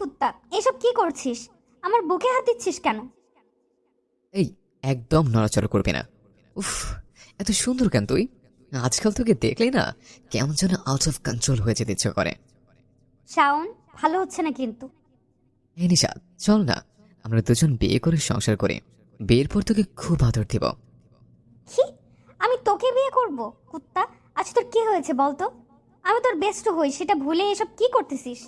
কুত্তা এসব কি করছিস? আমার বুকে হাত দিচ্ছিস কেন? এই একদম নড়াচড়া করবি না। উফ এত সুন্দর কেন তুই? আজকাল তোকে দেখলেই না কেমন যেন আউট অফ কন্ট্রোল হয়ে যেতে ইচ্ছে করে। শাওন ভালো হচ্ছে না কিন্তু। এই নিশাদ চল না। আমরা দুজন বিয়ে করে সংসার করি। বিয়ের পর তোকে খুব আদর দিব। কি আমি তোকে বিয়ে করব কুত্তা? আজ তোর কি হয়েছে বলতো? আমি তোর বেস্ট হই সেটা ভুলে এসব কি করতেছিস?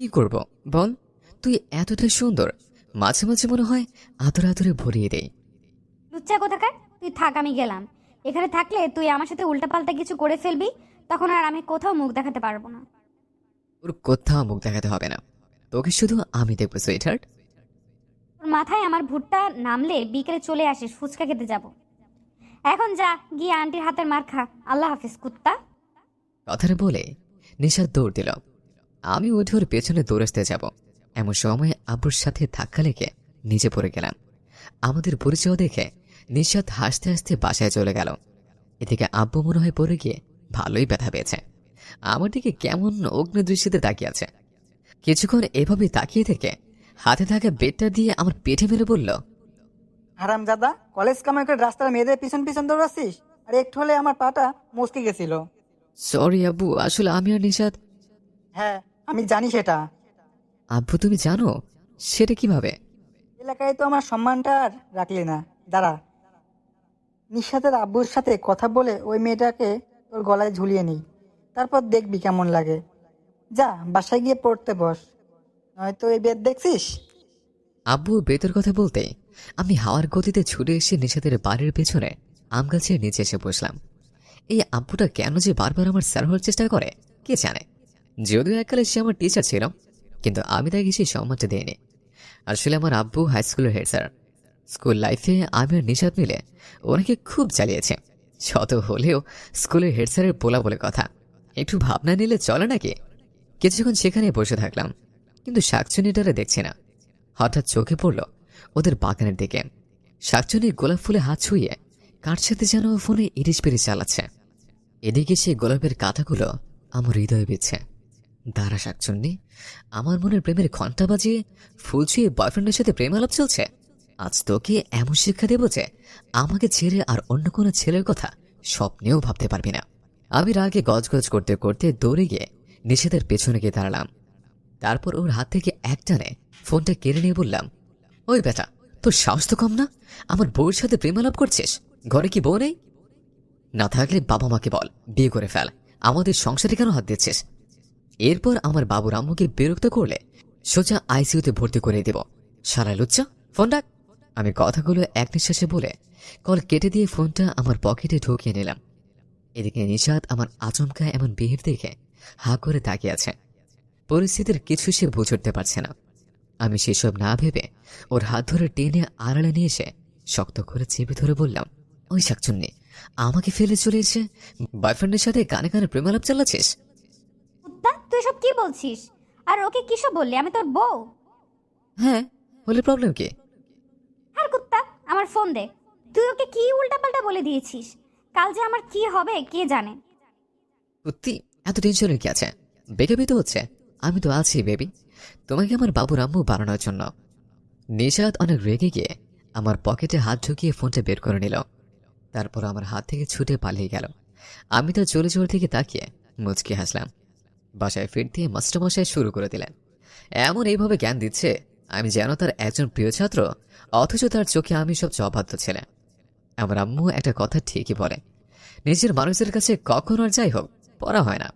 কি করব বল তুই এতটাই সুন্দর। মাঝে মাঝে মনে হয় আদর আদরে ভরিয়ে দেই। লুচ্চা কোথাকার? তুই থাক আমি গেলাম। এখানে থাকলে তুই আমার সাথে উল্টাপাল্টা কিছু করে ফেলবি তখন আর আমি কোথাও মুখ দেখাতে পারব না। ওর কোথাও মুখ দেখাতে হবে না। তোকে শুধু আমি দেখব সুইটার্ট তোর মাথায় আমার ভুট্টা নামলে বিকেলে চলে আসিস ফুচকা খেতে যাব। এখন যা গিয়ে আন্টির হাতের মার খা। আল্লাহ হাফিজ কুত্তা। কথাটা বলে নিশাদ দৌড় দিল। আমি উঠে ওর পেছনে দৌড়াতে যাব। এমন সময় আব্বুর সাথে ধাক্কা লেগে নিচে পড়ে গেলাম। আমাদের পরিচয় দেখে নিশাদ হাসতে হাসতে বাসায় চলে গেল। এদিকে আব্বু মনে হয় পড়ে গিয়ে ভালোই ব্যথা পেয়েছে। আমার দিকে কেমন অগ্নিদৃষ্টিতে তাকিয়ে আছে। কিছুক্ষণ এভাবে তাকিয়ে থেকে হাতে থাকা বেডটা দিয়ে আমার পেটে মেরে বলল হারাম দাদা কলেজ কামাই করে রাস্তার মেয়েদের পিছন পিছন দৌড়াচ্ছিস? আর একটু হলে আমার পাটা মুচকে গেছিল। সরি আব্বু আসলে আমি আর নিশাদ হ্যাঁ আমি জানি সেটা। আব্বু তুমি জানো? সেটা কীভাবে? এলাকায় তো আমার সম্মানটা আর রাখলি না। দাঁড়া। নিঃসাতের আব্বুর সাথে কথা বলে ওই মেয়েটাকে তোর গলায় ঝুলিয়ে নিই। তারপর দেখবি কেমন লাগে। যা বাসায় গিয়ে পড়তে বস। নয়তো এই বেদ দেখছিস? আব্বু বেতের কথা বলতে আমি হাওয়ার গতিতে ছুটে এসে নিষেধের বাড়ির পেছনে আম গাছের নিচে এসে বসলাম। এই আব্বুটা কেন যে বারবার আমার স্যার হওয়ার চেষ্টা করে কে জানে? যদিও এককালে সে আমার টিচার ছিল, কিন্তু আমি তাকে সেই সম্মানটা দিইনি। আসলে আমার আব্বু হাই স্কুলের হেড স্যার স্কুল লাইফে আমি আর নিষাদ মিলে ওনাকে খুব চালিয়েছে। শত হলেও স্কুলের হেড স্যারের বলা বলে কথা। একটু ভাবনা নিলে চলে নাকি? কিছুক্ষণ সেখানে বসে থাকলাম, কিন্তু শাকচুনিটারে দেখছি না। হঠাৎ চোখে পড়ল ওদের বাগানের দিকে। শাকচুনি গোলাপ ফুলে হাত ছুঁয়ে কার সাথে যেন ফোনে ইরিশ পিরিশ চালাচ্ছে। এদিকে সে গোলাপের কাঁথাগুলো আমার হৃদয়ে বিচ্ছে দাঁড়া শাকচুন্নি, আমার মনের প্রেমের ঘণ্টা বাজিয়ে ফুল ছুঁয়ে বয়ফ্রেন্ডের সাথে প্রেম আলাপ চলছে। আজ তোকে এমন শিক্ষা দেব যে আমাকে ছেড়ে আর অন্য কোনো ছেলের কথা স্বপ্নেও ভাবতে পারবি না। আমি রাগে গজগজ করতে করতে দৌড়ে গিয়ে নিষেধের পেছনে গিয়ে দাঁড়ালাম। তারপর ওর হাত থেকে একটানে ফোনটা কেড়ে নিয়ে বললাম, ওই বেটা, তোর সাহস তো কম না? আমার বউয়ের সাথে প্রেম আলাপ করছিস? ঘরে কি বউ নেই? না থাকলে বাবা মাকে বল, বিয়ে করে ফেল। আমাদের সংসারে কেন হাত দিচ্ছিস? এরপর আমার বাবুর আম্মুকে বিরক্ত করলে সোজা আইসিইউতে ভর্তি করে দেব। সারা লুচ্চা, ফোন ডাক। আমি কথাগুলো এক নিঃশ্বাসে বলে কল কেটে দিয়ে ফোনটা আমার পকেটে ঢুকিয়ে নিলাম। এদিকে নিষাদ আমার আচমকা এমন বিহেভ দেখে হা করে তাকিয়ে আছে। পরিস্থিতির কিছু সে বুঝে উঠতে পারছে না। আমি সেসব না ভেবে ওর হাত ধরে টেনে আড়ালে নিয়ে এসে শক্ত করে চেপে ধরে বললাম, ওই শাকচুন্নি, আমাকে ফেলে চলে এসে বয়ফ্রেন্ডের সাথে গানে গানে প্রেমালাপ চালাচ্ছিস? তুই সব কি বলছিস? আর ওকে কিসব বললি? আমি তোর বউ। হ্যাঁ হলে প্রবলেম কি? আর কুত্তা আমার ফোন দে। তুই ওকে কি উল্টাপাল্টা বলে দিয়েছিস? কাল যে আমার কি হবে কে জানে? সত্যি এত টেনশনের কি আছে? বেকাবি তো হচ্ছে। আমি তো আছি বেবি তোমাকে আমার বাবুর আম্মু বানানোর জন্য। নিষাদ অনেক রেগে গিয়ে আমার পকেটে হাত ঢুকিয়ে ফোনটা বের করে নিল। তারপর আমার হাত থেকে ছুটে পালিয়ে গেল। আমি তো চলে চলে থেকে তাকিয়ে মুচকি হাসলাম। বাসায় ফিরতে মাস্টারমশাই শুরু করে দিলেন। এমন এইভাবে জ্ঞান দিচ্ছে, আমি যেন তার একজন প্রিয় ছাত্র, অথচ তার চোখে আমি সব অবাধ্য ছেলে। আমার আম্মু একটা কথা ঠিকই বলে, নিজের মানুষের কাছে কখন আর যাই হোক, পড়া হয় না।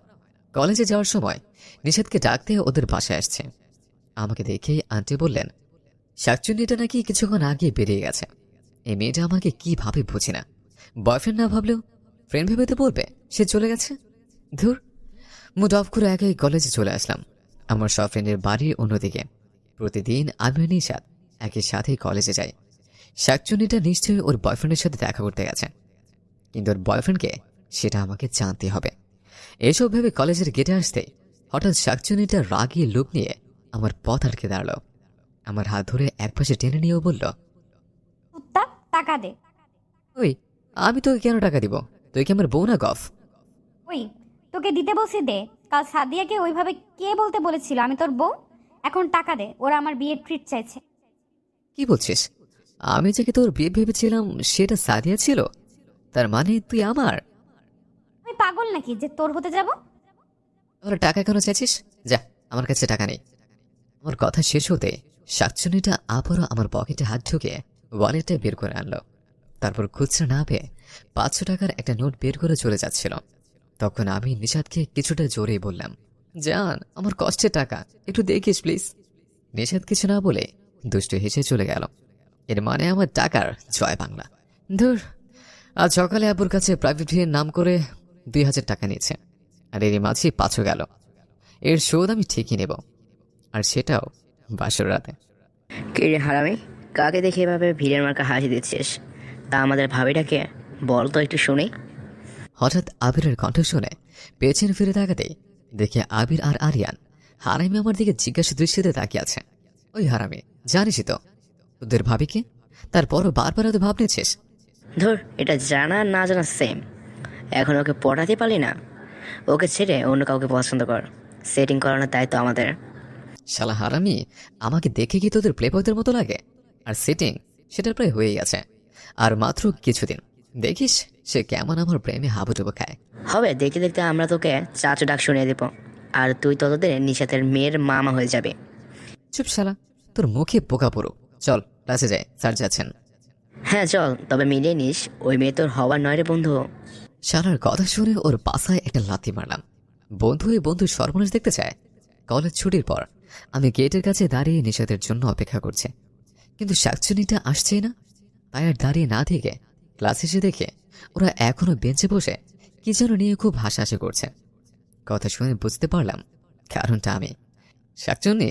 কলেজে যাওয়ার সময় নিষেধকে ডাকতে ওদের বাসায় আসছে। আমাকে দেখেই আন্টি বললেন, শাকচুন্নিটা নাকি কিছুক্ষণ আগে বেরিয়ে গেছে। এই মেয়েটা আমাকে কি ভাবে বুঝি না? বয়ফ্রেন্ড না ভাবলেও ফ্রেন্ড ভেবে তো বলবে, সে চলে গেছে। ধুর মুড অফ করে একাই কলেজে চলে আসলাম। আমার সব ফ্রেন্ডের বাড়ির অন্যদিকে। প্রতিদিন আমি আর নিষাদ একই সাথেই কলেজে যাই। শাকচুন্নিটা নিশ্চয়ই ওর বয়ফ্রেন্ডের সাথে দেখা করতে গেছে। কিন্তু ওর বয়ফ্রেন্ডকে সেটা আমাকে জানতে হবে। এসব ভেবে কলেজের গেটে আসতে হঠাৎ শাকচুনিটা রাগিয়ে লুক নিয়ে আমার পথ আটকে দাঁড়াল। আমার হাত ধরে একপাশে টেনে নিয়েও বলল কুত্তা টাকা দে। ওই আমি তোকে কেন টাকা দিব? তুই কি আমার বউ না গফ? ওই তোকে দিতে বলছি দে। কাল সাদিয়াকে ওইভাবে কে বলতে বলেছিল? আমি তোর বউ? এখন টাকা দে ওরা আমার বিয়ের ট্রিট চাইছে। কি বলছিস? আমি যাকে তোর বিয়ে ভেবেছিলাম সেটা সাদিয়া ছিল? তার মানে তুই আমার? আমি পাগল নাকি যে তোর হতে যাব? তাহলে টাকা কেন চাইছিস? যা আমার কাছে টাকা নেই। আমার কথা শেষ হতে শাকচুনিটা আবারও আমার পকেটে হাত ঢুকে ওয়ালেটটা বের করে আনলো। তারপর খুচরা না পেয়ে পাঁচশো টাকার একটা নোট বের করে চলে যাচ্ছিল। তখন আমি নিষাদকে কিছুটা জোরেই বললাম যান আমার কষ্টের টাকা, একটু দেখিস, প্লিজ। নিষাদ কিছু না বলে দুষ্টু হেসে চলে গেল। এর মানে আমার টাকার জয় বাংলা। ধুর, আজ সকালে আবুর কাছে প্রাইভেট ভিয়ের নাম করে দুই হাজার টাকা নিয়েছে, আর এরই মাঝেই পাঁচও গেল। এর শোধ আমি ঠিকই নেব, আর সেটাও বাসর রাতে। কি রে হারামি? কাকে দেখে এভাবে ভিড়ের মার্কা হাসি দিচ্ছিস? তা আমাদের ভাবিটাকে বল তো একটু শুনি। হঠাৎ আবিরের কণ্ঠ শুনে পেছনে ফিরে তাকাতেই দেখে আবির আর আরিয়ান হারামি আমার দিকে জিজ্ঞাসা দৃষ্টিতে তাকিয়ে আছে। ওই হারামি জানিসই তো। তোদের ভাবিকে তারপরও বারবার তো ভাব নিয়েছিস ধর এটা জানা না জানা সেম এখন ওকে পড়াতে পারলি না। ওকে ছেড়ে অন্য কাউকে পছন্দ কর। সেটিং করানোর দায়িত্ব আমাদের। শালা হারামি আমাকে দেখে কি তোদের প্লেবয়দের মতো লাগে? আর সেটিং সেটা প্রায় হয়েই গেছে। আর মাত্র কিছুদিন। দেখিস সে কেমন আমার প্রেমে হাবুডুবু খায়। হবে দেখতে দেখতে আমরা তোকে চাচু ডাক শুনিয়ে দেবো। আর তুই ততদের নিশাতের মেয়ের মামা হয়ে যাবে। চুপ শালা তোর মুখে পোকা পড়ো চল ক্লাসে যাই স্যার যাচ্ছেন হ্যাঁ চল তবে মিলিয়ে নিস ওই মেয়ে তোর হওয়ার নয় রে বন্ধু। শালার কথা শুনে ওর পাশায় একটা লাথি মারলাম। বন্ধু হয়ে বন্ধু সর্বনাশ দেখতে চায়? কলেজ ছুটির পর আমি গেটের কাছে দাঁড়িয়ে নিষেধের জন্য অপেক্ষা করছে। কিন্তু শাকচুনিটা আসছেই না। তাই আর দাঁড়িয়ে না থেকে ক্লাস এসে দেখে ওরা এখনও বেঞ্চে বসে কি যেন নিয়ে খুব হাসাহাসি করছে। কথা শুনে বুঝতে পারলাম কারণটা আমি। শাকচুনি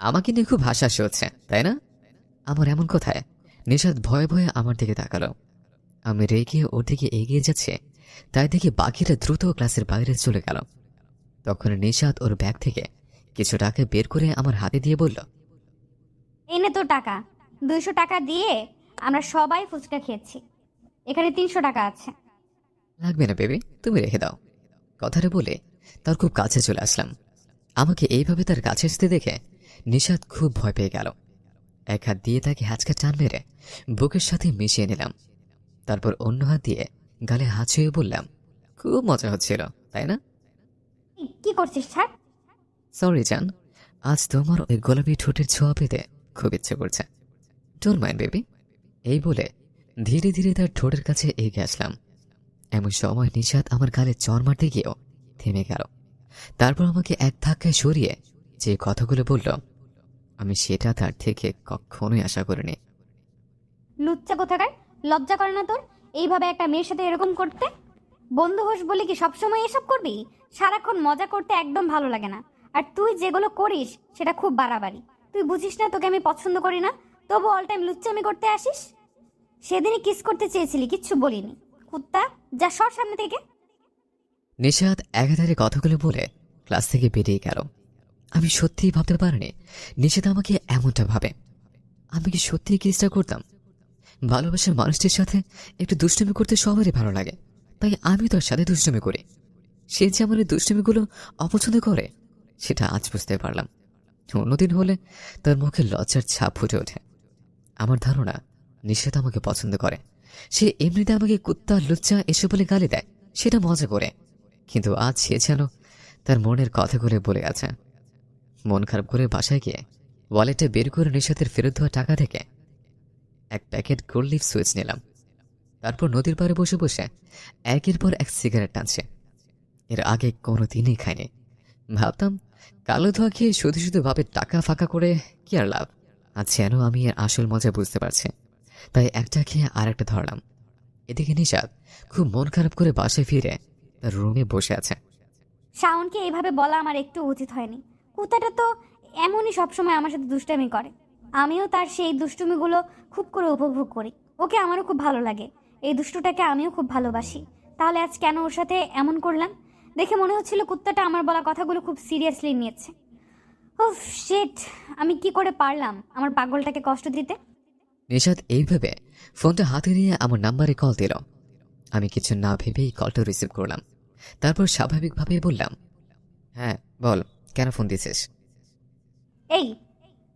আমাকে নিয়ে খুব হাসাহাসি হচ্ছে, তাই না? আমার এমন কথায় নিষাদ ভয়ে ভয়ে আমার দিকে তাকালো। আমি রেগে ওর দিকে এগিয়ে যাচ্ছে, তাই দেখে বাকিরা দ্রুত ক্লাসের বাইরে চলে গেল। তখন নিষাদ ওর ব্যাগ থেকে কিছু টাকা বের করে আমার হাতে দিয়ে বলল, এনে তো টাকা, দুইশো টাকা দিয়ে আমরা সবাই ফুচকা খেয়েছি। এখানে তিনশো টাকা আছে। লাগবে না বেবি। তুমি রেখে দাও। কথাটা বলে তার খুব কাছে চলে আসলাম। আমাকে এইভাবে তার কাছে আসতে দেখে নিষাদ খুব ভয় পেয়ে গেল। এক হাত দিয়ে তাকে হাঁচকা টান মেরে বুকের সাথে মিশিয়ে নিলাম। তারপর অন্য হাত দিয়ে গালে হাত ছুঁয়ে বললাম খুব মজা হচ্ছিল তাই না? কি করছিস ছাড়। সরি জান। আজ তোমার ওই গোলাপি ঠোঁটের ছোঁয়া পেতে খুব ইচ্ছে করছে। Don't mind baby. এই বলে ধীরে ধীরে তার ঠোঁটের কাছে এগিয়ে আসলাম। এমন সময় নিষাদ আমার গালে চর মারতে গিয়েও থেমে গেল। তারপর আমাকে এক ধাক্কায় সরিয়ে যে কথাগুলো বলল, আমি সেটা তার থেকে কখনোই আশা করিনি। লুচ্চা কোথাকার? লজ্জা করে না তোর? এইভাবে একটা মেয়ের সাথে এরকম করতে? বন্ধু হোস বলে কি সবসময় এসব করবি? সারাক্ষণ মজা করতে একদম ভালো লাগে না। আর তুই যেগুলো করিস, সেটা খুব বাড়াবাড়ি। তুই বুঝিস না তোকে আমি পছন্দ করি না? তবু অল টাইম লুচ্চামি করতে আসিস? সেদিনই কিস করতে চেয়েছিলি, কিচ্ছু বলিনি। কুত্তা, যা সর সামনে থেকে। নিষাদ একাধারে কথাগুলো বলে ক্লাস থেকে বেরিয়ে গেল। আমি সত্যিই ভাবতে পারিনি নিষেধ আমাকে এমনটা ভাবে। আমি কি সত্যিই কেসটা করতাম? ভালোবাসার মানুষটির সাথে একটু দুষ্টুমি করতে সবারই ভালো লাগে, তাই আমি তার সাথে দুষ্টুমি করি। সে যে আমার দুষ্টুমিগুলো অপছন্দ করে, সেটা আজ বুঝতে পারলাম। অন্যদিন হলে তার মুখে লজ্জার ছাপ ফুটে ওঠে। আমার ধারণা নিষেধ আমাকে পছন্দ করে। সে এমনিতে আমাকে কুত্তা, লুচ্চা এসে বলে গালি দেয়। সেটা মজা করে। কিন্তু আজ সে যেন তার মনের কথাগুলো বলে গেছে। মন খারাপ করে বাসায় গিয়ে ওয়ালেটে বের করে নিষেধের ফেরত দেওয়া টাকা থেকে এক প্যাকেট গোল্ড লিফ সুইচ নিলাম। তারপর নদীর পাড়ে বসে বসে একের পর এক সিগারেট টানছে। এর আগে কোনো দিনই খাইনি। ভাবতাম, কালো ধোয়া খেয়ে শুধু শুধু ভাবে টাকা ফাঁকা করে কি আর লাভ? আজ যেন আমি এর আসল মজা বুঝতে পারছি। তাই একটা খেয়ে আর একটা ধরলাম। এদিকে নিষাদ খুব মন খারাপ করে বাসায় ফিরে তার রুমে বসে আছে। শাওনকে এইভাবে বলা আমার একটু উচিত হয়নি। কুত্তাটা তো এমনই সবসময় আমার সাথে দুষ্টামি করে। আমিও তার সেই দুষ্টুমিগুলো খুব করে উপভোগ করি। ওকে আমারও খুব ভালো লাগে। এই দুষ্টুটাকে আমিও খুব ভালোবাসি। তাহলে আজ কেন ওর সাথে এমন করলাম? দেখে মনে হচ্ছিল কুত্তাটা আমার বলা কথাগুলো খুব সিরিয়াসলি নিয়েছে। ও শেট আমি কি করে পারলাম আমার পাগলটাকে কষ্ট দিতে? নিষাদ এইভাবে ফোনটা হাতে নিয়ে আমার নাম্বারে কল দিল। আমি কিছু না ভেবেই কলটা রিসিভ করলাম। তারপর স্বাভাবিকভাবেই বললাম হ্যাঁ বল কেন ফোন দিয়েছিস? এই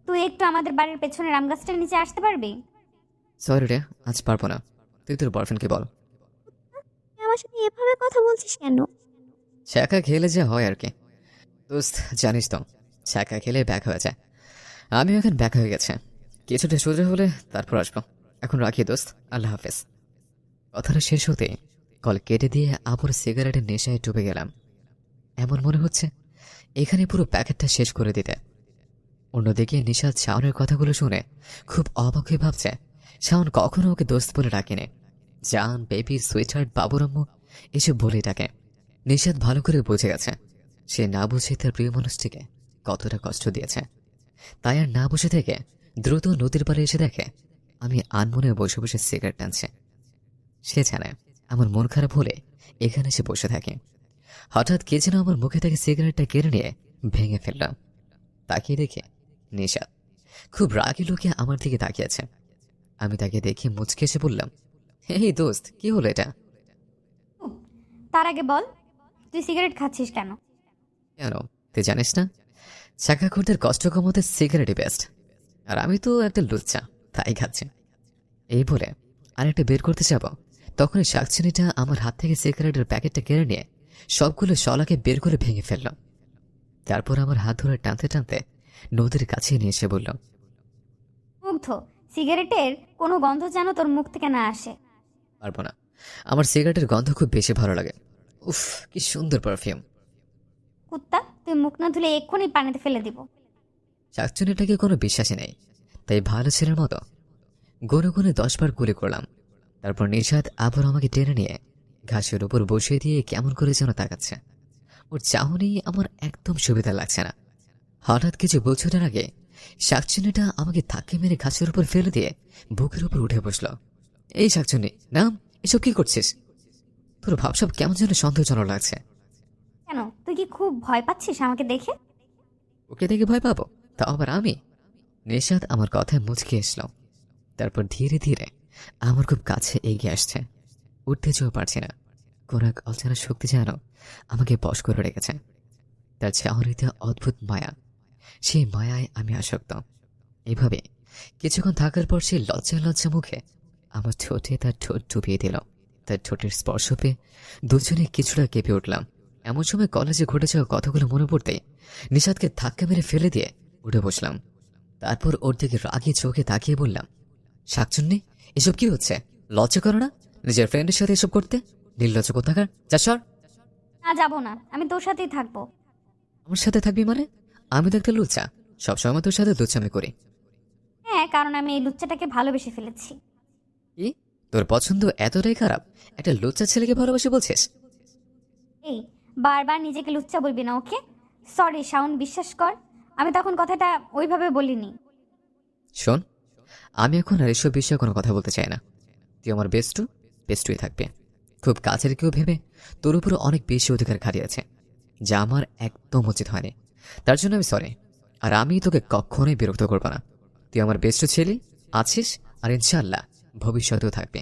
তুই একটু আমাদের বাড়ির পেছনের আম গাছটার নিচে আসতে পারবি? সরি রে আজ পারব না। তুই তোর বয়ফ্রেন্ডকে বল। আমার সাথে এভাবে কথা বলছিস কেন? ছ্যাঁকা খেলে যা হয় আর কি। দোস্ত জানিস তো ছ্যাঁকা খেলে ব্যাক হয়ে যায়। আমিও এখন ব্যাক হয়ে গেছে। কিছুটা সোজা হলে তারপর আসব। এখন রাখি দোস্ত, আল্লাহ হাফেজ। কথাটা শেষ হতে কল কেটে দিয়ে আবার সিগারেটের নেশায় ডুবে গেলাম। এমন মনে হচ্ছে এখানে পুরো প্যাকেটটা শেষ করে দিতে। অন্যদিকে নিশাদ শাওনের কথাগুলো শুনে খুব অবাক হয়ে ভাবছে, শাওন কখনো ওকে দোস্ত বলে ডাকেনি। জান, বেবি, সুইটহার্ট, বাবুরাম্মু এসব বলেই ডাকে। নিশাদ ভালো করে বুঝে গেছে, সে না বুঝে তার প্রিয় মানুষটিকে কতটা কষ্ট দিয়েছে। তাই আর না বসে থেকে দ্রুত নদীর পাড়ে এসে দেখে আমি আনমনে বসে বসে সিগারেট টানছে। সে জানে আমার মন খারাপ হলে এখানে এসে বসে থাকে। হঠাৎ কে যেন আমার মুখে থেকে সিগারেটটা কেড়ে নিয়ে ভেঙে ফেললাম তাকিয়ে দেখে নিশাদ খুব রাগি লোকে আমার দিকে তাকিয়েছে আমি তাকে দেখে মুচকে এসে বললাম এই দোস্ত কি হলো এটা? তার আগে বল তুই সিগারেট খাচ্ছিস কেন? কেন তুই জানিস না? চাকাখোরদের কষ্ট কমাতে সিগারেটই বেস্ট আর আমি তো একটা লুচ্চা তাই খাচ্ছি। এই বলে আরেকটা বের করতে যাব। তখনই শাকচুনিটা আমার হাত থেকে সিগারেটের প্যাকেটটা কেড়ে নিয়ে সবগুলো শলাকে বের করে ভেঙে ফেলল। তারপর আমার হাত ধরে টানতে টানতে নদীর কাছে নিয়ে এসে বলল মুগ্ধ সিগারেটের কোনো গন্ধ যেন তোর মুখ থেকে না আসে। পারব না। আমার সিগারেটের গন্ধ খুব বেশি ভালো লাগে। উফ কি সুন্দর পারফিউম কুত্তা তুই মুখ না ধুলে এক্ষুনি পানিতে ফেলে দিব। শাকচুনিটাকে কোনো বিশ্বাসই নেই। তাই ভালো ছেলের মতো গনে গনে দশবার গুলি করলাম। তারপর নিষাদ আবার আমাকে টেনে নিয়ে ঘাসের উপর বসিয়ে দিয়ে কেমন করে যেন তাকাচ্ছে। ওর চাহনি আমার একদম সুবিধা লাগছে না। হঠাৎ কিছু বছরের আগে শাকচুনিটা আমাকে ধাক্কে মেরে ঘাসের উপর ফেলে দিয়ে বুকের উপর উঠে বসল। এই শাকচুনি নাম এসব কি করছিস? তোর ভাবসব কেমন যেন সন্দেহজনক লাগছে। কেন? তুই কি খুব ভয় পাচ্ছিস আমাকে দেখে? ওকে দেখে ভয় পাবো? তাও আবার আমি নিশাদ আমার কথায় মুচকে এসল তারপর ধীরে ধীরে আমার খুব কাছে এগিয়ে আসছে। উঠতে চেয়েও পারছি না। কোন এক অচেনা শক্তি যেন আমাকে বশ করে রেখেছে। তার চাহরিতে অদ্ভুত মায়া। সেই মায়ায় আমি আসক্ত। এভাবে কিছুক্ষণ থাকার পর সে লজ্জা লজ্জা মুখে আমার ঠোঁটে তার ঠোঁট ডুবিয়ে দিল। তার ঠোঁটের স্পর্শ পেয়ে দুজনে কিছুটা কেঁপে উঠলাম। এমন সময় কলেজে ঘটে যাওয়া কথাগুলো মনে পড়তে নিষাদকে ধাক্কা মেরে ফেলে দিয়ে উঠে বসলাম। তারপর ওর দিকে রাগি চোখে তাকিয়ে বললাম শাকচুন্নি এসব কি হচ্ছে? লজ্জা করো না। নিজের ফ্রেন্ডের সাথে এসব করতে? নির্লজ্জ কোথাকার? যা সর। না যাব না। আমি তোর সাথেই থাকব। আমার সাথে থাকবি মানে? আমি তো একটা লুচ্চা। সবসময় তোর সাথে দুচ্চামি করি। হ্যাঁ কারণ আমি এই লুচ্চাটাকে ভালোবেসে ফেলেছি। কি? তোর পছন্দ এতটাই খারাপ? একটা লুচ্চা ছেলেকে ভালোবাসি বলছিস? এই বারবার নিজেকে লুচ্চা বলবি না ওকে? সরি শাউন বিশ্বাস কর। আমি তখন কথাটা ওইভাবে বলিনি। শোন আমি এখন আর এসব বিষয়ে কোনো কথা বলতে চাই না। তুই আমার বেস্টু বেস্টুই থাকবে। খুব কাছের কেউ ভেবে তোর উপর অনেক বেশি অধিকার খাটিয়েছে যা আমার একদম উচিত হয়নি। তার জন্য আমি সরি আর আমি তোকে কখনোই বিরক্ত করব না। তুই আমার বেস্ট ছেলে আছিস আর ইনশাল্লাহ ভবিষ্যতেও থাকবে।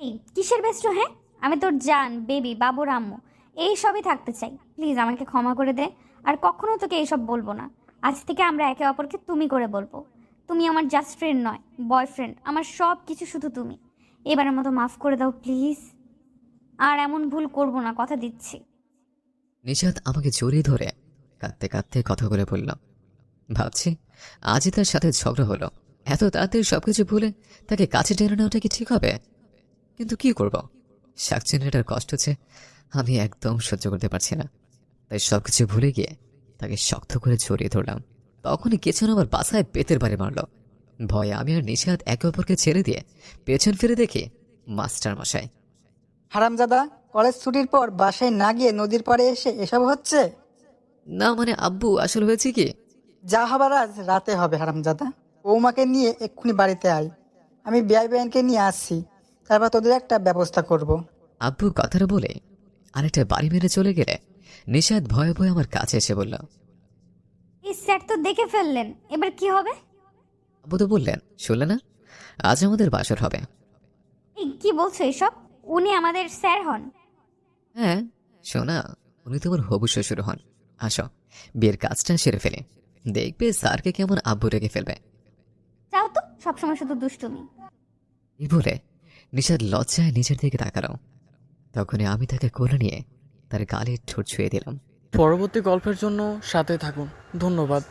এই কিসের বেস্ট হ্যাঁ? আমি তোর জান বেবি বাবু রাম্মু এই সবই থাকতে চাই। প্লিজ আমাকে ক্ষমা করে দে। আর কখনো তোকে এইসব বলব না। আজ থেকে আমরা একে অপরকে তুমি করে বলব। তুমি আমার জাস্ট ফ্রেন্ড নয় বয়ফ্রেন্ড আমার সব কিছু শুধু তুমি। এবারের মতো মাফ করে দাও প্লিজ আর এমন ভুল করব না, কথা দিচ্ছি। নিশাদ আমাকে জড়িয়ে ধরে কাঁদতে কাঁদতে কথা বলে বলল, ভাবছি আজই তার সাথে ঝগড়া হলো। এত তাড়াতাড়ি সবকিছু ভুলে তাকে কাছে টেনে নেওয়াটা কি ঠিক হবে? কিন্তু কি করব? শাকচিনিটার কষ্ট হচ্ছে আমি একদম সহ্য করতে পারছি না। তাই সব কিছু ভুলে গিয়ে তাকে শক্ত করে জড়িয়ে ধরলাম। তখনই কেছন আমার বাসায় বেতের বাড়ি মারল। ভয়ে আমি আর নিশাদ একে অপরকে ছেড়ে দিয়ে পেছন ফিরে দেখি মাস্টার মশাই। হারামজাদা কলেজ ছুটির পর বাসায় না গিয়ে নদীর পাড়ে এসে এসব হচ্ছে? না মানে আব্বু আসল হয়েছে কি? যা হবার আজ রাতে হবে হারামজাদা। বৌমাকে নিয়ে এক্ষুনি বাড়িতে আয়। আমি বিআই ব্যাংকে নিয়ে আসছি। তারপর তোদের একটা ব্যবস্থা করব। আব্বু কথাটা বলে আরেকটা বাড়ি মেরে চলে গেলে নিষাদ ভয়ে ভয়ে আমার কাছে এসে বলল এই স্যার তো দেখে ফেললেন এবার কি হবে? আবু তো বললেন শুনলে না? আজ আমাদের বাসর হবে। এই কি বলছো এসব? উনি আমাদের স্যার হন। হ্যাঁ শোনা উনি তোমার হবু শ্বশুর হন। আসো বিয়ের কাজটা সেরে ফেলে। দেখবে স্যারকে কেমন আব্বু রেখে ফেলবে। চাও তো সবসময় শুধু দুষ্টুমি। এই বলে নিষাদ লজ্জায় নিজের দিকে তাকালো। তখনই আমি তাকে কোলে নিয়ে তার গালে ছুঁয়ে দিলাম। পরবর্তী গল্পের জন্য সাথে থাকুন। ধন্যবাদ।